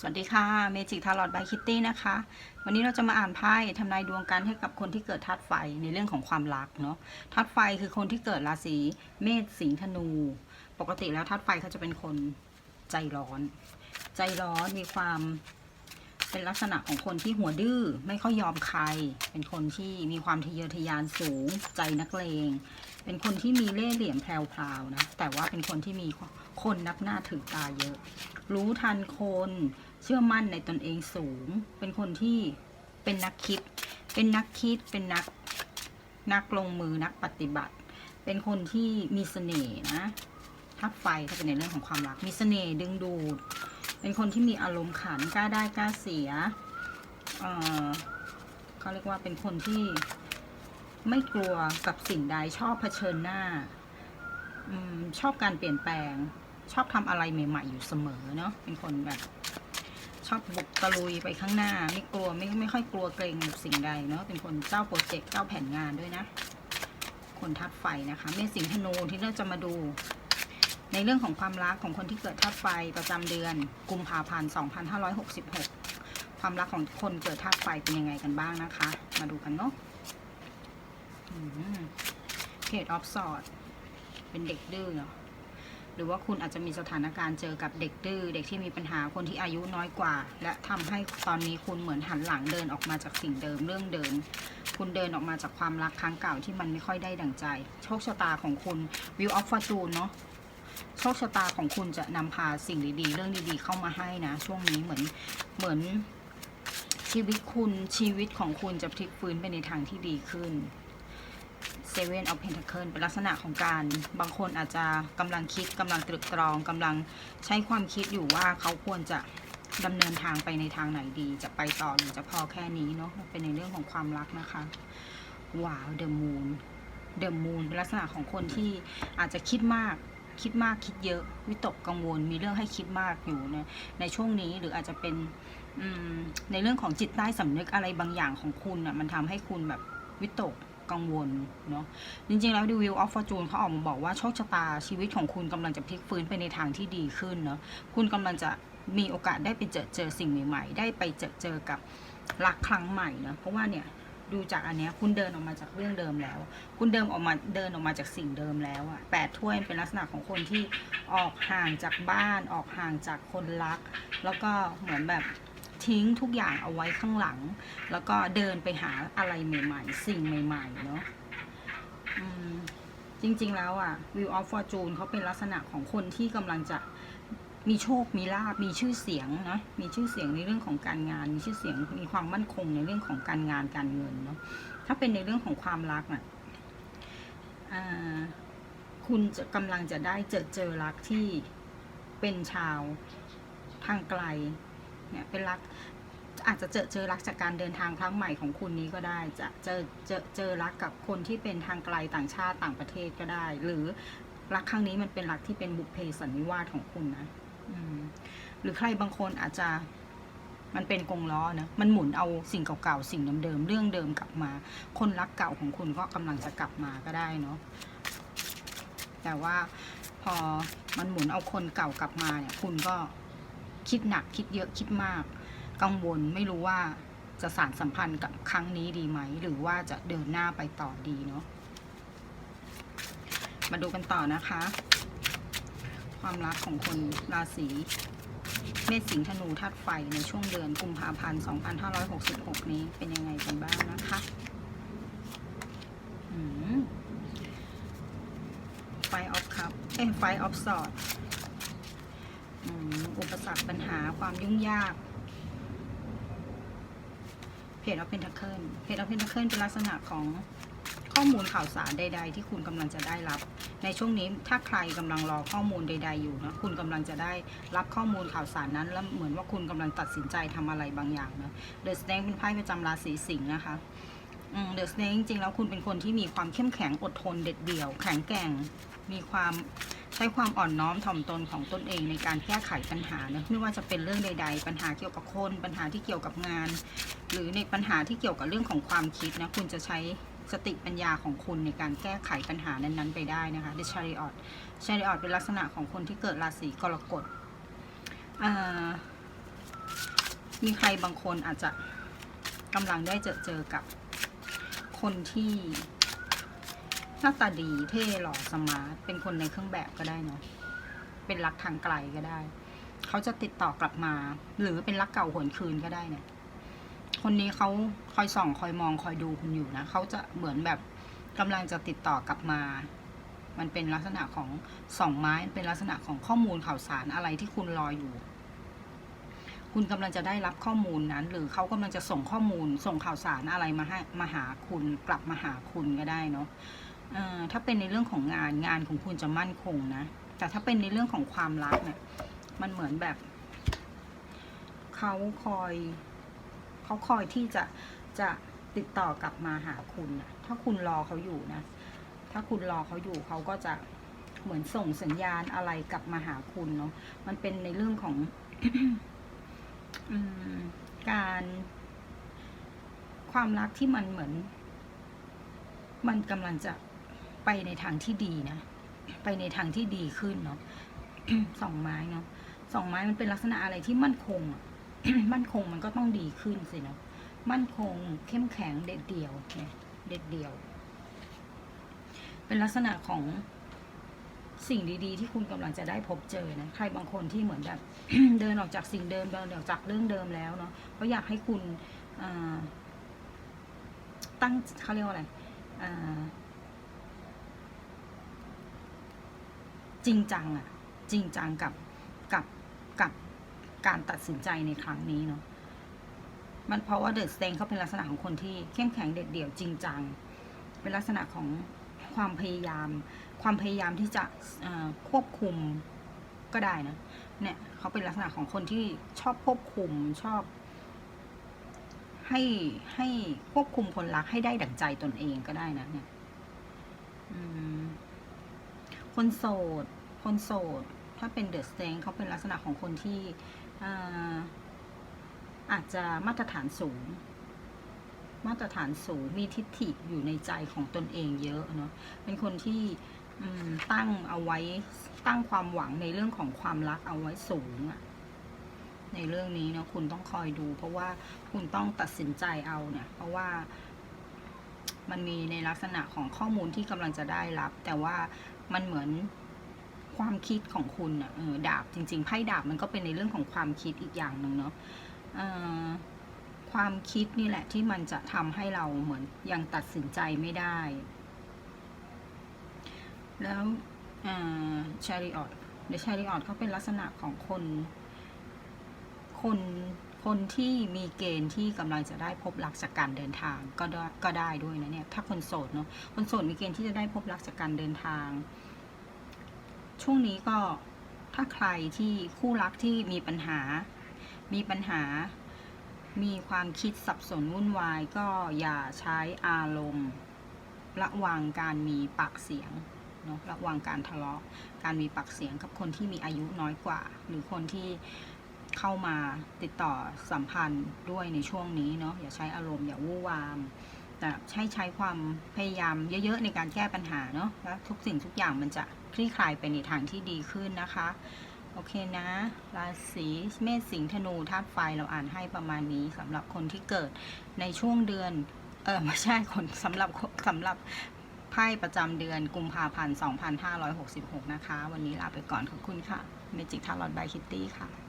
สวัสดีค่ะเมจิกทารอดบายคิตตี้นะคะ วันนี้เราจะมาอ่านไพ่ทำนายดวงกันให้กับคนที่เกิดธาตุไฟในเรื่องของความรักเนาะธาตุไฟคือคนที่เกิดราศีเมษสิงห์ธนู ปกติแล้วธาตุไฟเขาจะเป็นคนใจร้อน ใจร้อนมีความเป็นลักษณะของคนที่หัวดื้อไม่ค่อยยอมใคร เป็นคนที่มีความทะเยอทะยานสูง ใจนักเลง เป็นคนที่มีเล่ห์เหลี่ยมแพรวๆนะแต่ว่าเป็นคนที่มี คนนับหน้าถือตาเยอะ รู้ทันคนเชื่อมั่นในตนเองสูง เป็นคนที่เป็นนักคิด เป็นนักคิดเป็นนักนักลงมือนักปฏิบัติ เป็นคนที่มีเสน่ห์นะทัดไฟถ้าเป็นในเรื่องของความรัก มีเสน่ห์ดึงดูด เป็นคนที่มีอารมณ์ขันกล้าได้กล้าเสียเอ่อเขาเรียกว่าเป็นคนที่ไม่กลัวกับสิ่งใดชอบเผชิญหน้าอมชอบการเปลี่ยนแปลง ชอบทำอะไรใหม่ ๆ อยู่เสมอเนาะเป็นคนแบบ ชอบบุกตะลุยไปข้างหน้า ไม่กลัวไม่ไม่ค่อยกลัวเกรงสิ่งใดเนาะเป็นคนเจ้าโปรเจกต์เจ้าแผนงานด้วยนะ คนทัดไฟนะคะเมษสิงห์ธนูที่เราจะมาดู ในเรื่องของความรักของคนที่เกิดธาตุไฟประจำเดือน กุมภาพันธ์2566 ความรักของคนเกิดธาตุไฟเป็นยังไงกันบ้างนะคะ มาดูกันเนาะเพจออฟสอดเป็นเด็กดื้อเนาะ หรือว่าคุณอาจจะมีสถานการณ์เจอกับเด็กดื้อเด็กที่มีปัญหาคนที่อายุน้อยกว่า และทำให้ตอนนี้คุณเหมือนหันหลังเดินออกมาจากสิ่งเดิมเรื่องเดิมคุณเดินออกมาจากความรักครั้งเก่าที่มันไม่ค่อยได้ดั่งใจ โชคชะตาของคุณวิวออฟฟอร์จูนเนาะโชคชะตาของคุณจะนำพาสิ่งดีๆ เรื่องดีๆ เข้ามาให้นะ ช่วงนี้เหมือนเหมือนชีวิตคุณชีวิตของคุณจะพลิกฟื้นไปในทางที่ดีขึ้น Seven of Pentacles เป็นลักษณะของการบางคนอาจจะกำลังคิดกำลังตรึกตรองกำลังใช้ความคิดอยู่ว่าเขาควรจะดำเนินทางไปในทางไหนดี จะไปต่อหรือจะพอแค่นี้เนาะเป็นในเรื่องของความรักนะคะว้าว The Moon The Moon เป็นลักษณะของคนที่อาจจะคิดมากคิดมากคิดเยอะ วิตกกังวลมีเรื่องให้คิดมากอยู่ในในช่วงนี้หรืออาจจะเป็นในเรื่องของจิตใต้สำนึกอะไรบางอย่างของคุณอะมันทำให้คุณแบบวิตก กังวลเนาะจริงๆ แล้วดิวิวออฟฟอร์จูนเขาออกมาบอกว่าโชคชะตาชีวิตของคุณกำลังจะพลิกฟื้นไปในทางที่ดีขึ้นเนาะคุณกำลังจะมีโอกาสได้ไปเจอเจอสิ่งใหม่ๆ ได้ไปเจอเจอกับรักครั้งใหม่เนาะเพราะว่าเนี่ยดูจากอันเนี้ยคุณเดินออกมาจากเรื่องเดิมแล้ว คุณเดินออกมาเดินออกมาจากสิ่งเดิมแล้วอะแปดถ้วยเป็นลักษณะของคนที่ออกห่างจากบ้าน ออกห่างจากคนรัก แล้วก็เหมือนแบบ ทิ้งทุกอย่างเอาไว้ข้างหลัง แล้วก็เดินไปหาอะไรใหม่ๆ สิ่งใหม่ๆเนาะจริงๆแล้วอะ View of Fortune เขาเป็นลักษณะของคนที่กำลังจะมีโชค มีลาบ มีชื่อเสียงนะ มีชื่อเสียงในเรื่องของการงาน มีชื่อเสียง มีความมั่นคงในเรื่องของการงาน การเงินเนาะ ถ้าเป็นในเรื่องของความรักอะอ่าคุณจะกำลังจะได้เจอเจอรักที่เป็นชาวทางไกล เนี่ยเป็นรักอาจจะเจอเจอรักจากการเดินทางครั้งใหม่ของคุณนี้ก็ได้ จะเจอเจอเจอรักกับคนที่เป็นทางไกลต่างชาติต่างประเทศก็ได้ หรือรักครั้งนี้มันเป็นรักที่เป็นบุพเพสันนิวาสของคุณนะหรือใครบางคนอาจจะมันเป็นกงล้อนะมันหมุนเอาสิ่งเก่าๆสิ่งเดิมๆเรื่องเดิมกลับมา คนรักเก่าของคุณก็กำลังจะกลับมาก็ได้เนาะแต่ว่าพอมันหมุนเอาคนเก่ากลับมาเนี่ย คุณก็ คิดหนักคิดเยอะคิดมาก กังวลไม่รู้ว่าจะสารสัมพันธ์กับครั้งนี้ดีไหม หรือว่าจะเดินหน้าไปต่อดีเนาะมาดูกันต่อนะคะ ความรักของคนราศีเมษสิงห์ธนูธาตุไฟในช่วงเดือนกุมภาพันธ์ 2566 นี้เป็นยังไงกันบ้างนะคะไฟออฟคัพเอ้ไฟออฟสอด อุปสรรคปัญหาความยุ่งยาก เพจเอาเพนทัคเคิลเพจเอาเพนทัคเคิลเป็นลักษณะของข้อมูลข่าวสารใด ๆ ที่คุณกำลังจะได้รับ ในช่วงนี้ถ้าใครกำลังรอข้อมูลใด ๆ อยู่นะคุณกำลังจะได้รับข้อมูลข่าวสารนั้น แล้วเหมือนว่าคุณกำลังตัดสินใจทำอะไรบางอย่างนะเดอะสเนกเป็นไพ่ประจำราศีสิงห์นะคะเดอะสเนกจริงๆแล้วคุณเป็นคนที่มีความเข้มแข็งอดทนเด็ดเดี่ยว แข็งแกร่งมีความ ใช้ความอ่อนน้อมถ่อมตนของตนเองในการแก้ไขปัญหานะไม่ว่าจะเป็นเรื่องใด ๆ ปัญหาเกี่ยวกับคนปัญหาที่เกี่ยวกับงาน หรือในปัญหาที่เกี่ยวกับเรื่องของความคิดนะคุณจะใช้สติปัญญาของคุณในการแก้ไขปัญหานั้นๆ ไปได้นะคะ The Chariot Chariot เป็นลักษณะของคนที่เกิดราศีกรกฎมีใครบางคนอาจจะกำลังได้เจอเจอกับคนที่ หน้าตาดีเท่หล่อสมาร์ทเป็นคนในเครื่องแบบก็ได้เนาะเป็นรักทางไกลก็ได้ เขาจะติดต่อกลับมา หรือเป็นรักเก่าหวนคืนก็ได้เนี่ย คนนี้เขาคอยส่อง คอยมองคอยดูคุณอยู่นะเขาจะเหมือนแบบกำลังจะติดต่อกลับมา มันเป็นลักษณะของสองไม้เป็นลักษณะของข้อมูลข่าวสารอะไรที่คุณรออยู่ คุณกำลังจะได้รับข้อมูลนั้น หรือเขากำลังจะส่งข้อมูล ส่งข่าวสารอะไรมาให้มาหาคุณกลับมาหาคุณก็ได้เนาะ ถ้าเป็นในเรื่องของงานงานของคุณจะมั่นคงนะ แต่ถ้าเป็นในเรื่องของความรักเนี่ยมันเหมือนแบบเขาคอยเขาคอยที่จะจะติดต่อกลับมาหาคุณนะถ้าคุณรอเขาอยู่นะ ถ้าคุณรอเขาอยู่เขาก็จะเหมือนส่งสัญญาณอะไรกลับมาหาคุณเนาะ มันเป็นในเรื่องของอการ ความรักที่มันเหมือน มันกำลังจะ ไปในทางที่ดีนะ ไปในทางที่ดีขึ้นเนาะสองไม้เนาะสองไม้มันเป็นลักษณะอะไรที่มั่นคงอะมั่นคงมันก็ต้องดีขึ้นสิเนาะมั่นคงเข้มแข็งเด็ดเดี่ยวเนี่ยเด็ดเดี่ยว เป็นลักษณะของสิ่งดีๆ ที่คุณกำลังจะได้พบเจอนะใครบางคนที่เหมือนแบบเดินออกจากสิ่งเดิมเดินออกจากเรื่องเดิมแล้วเนาะเขาอยากให้คุณตั้งเขาเรียกว่าอะไรอ่า จริงจังอะจริงจังกับกับกับการตัดสินใจในครั้งนี้เนาะมันเพราะว่าเดอะสเตนเขาเป็นลักษณะของคนที่เข้มแข็งเด็ดเดี่ยวจริงจัง เป็นลักษณะของความพยายาม ความพยายามที่จะควบคุมก็ได้นะ เนี่ยเขาเป็นลักษณะของคนที่ชอบควบคุมชอบ ให้ให้ควบคุมคนรักให้ได้ดั่งใจตนเองก็ได้นะเนี่ยคนโสด คนโสด ถ้าเป็นเดอะสเตนเขาเป็นลักษณะของคนที่อาจจะมาตรฐานสูง มาตรฐานสูงมีทิฏฐิอยู่ในใจของตนเองเยอะเนาะเป็นคนที่ตั้งเอาไว้ตั้งความหวังในเรื่องของความรักเอาไว้สูงอะในเรื่องนี้เนาะคุณต้องคอยดู เพราะว่าคุณต้องตัดสินใจเอาเนี่ย เพราะว่ามันมีในลักษณะของข้อมูลที่กำลังจะได้รับ แต่ว่ามันเหมือน ความคิดของคุณอะเออดาบจริง ๆไพ่ดาบมันก็เป็นในเรื่องของความคิดอีกอย่างหนึ่งเนาะออความคิดนี่แหละที่มันจะทำให้เราเหมือนยังตัดสินใจไม่ได้ แล้วชาริออตเดชาริออตเขาเป็นลักษณะของคน คนคนที่มีเกณฑ์ที่กำลังจะได้พบรักจากการเดินทางก็ได้ก็ได้ด้วยนะเนี่ยถ้าคนโสดเนาะคนโสดมีเกณฑ์ที่จะได้พบรักจากการเดินทาง ช่วงนี้ก็ถ้าใครที่คู่รักที่มีปัญหา มีปัญหา มีความคิดสับสนวุ่นวาย ก็อย่าใช้อารมณ์ระวังการมีปากเสียงเนาะระวังการทะเลาะ การมีปากเสียงกับคนที่มีอายุน้อยกว่า หรือคนที่เข้ามาติดต่อสัมพันธ์ด้วยในช่วงนี้เนาะอย่าใช้อารมณ์อย่าวู่วาม แต่ใช้ใช้ความพยายามเยอะๆในการแก้ปัญหาเนาะแล้วทุกสิ่งทุกอย่างมันจะคลี่คลายไปในทางที่ดีขึ้นนะคะ โอเคนะ ราศีเมษสิงห์ธนูธาตุไฟเราอ่านให้ประมาณนี้สำหรับคนที่เกิดในช่วงเดือน เออไม่ใช่คนสำหรับสำหรับไพ่ประจำเดือนกุมภาพันธ์ 2566 นะคะ วันนี้ลาไปก่อนขอบคุณค่ะเมจิกทาร์ลอตบายคิตตี้ค่ะ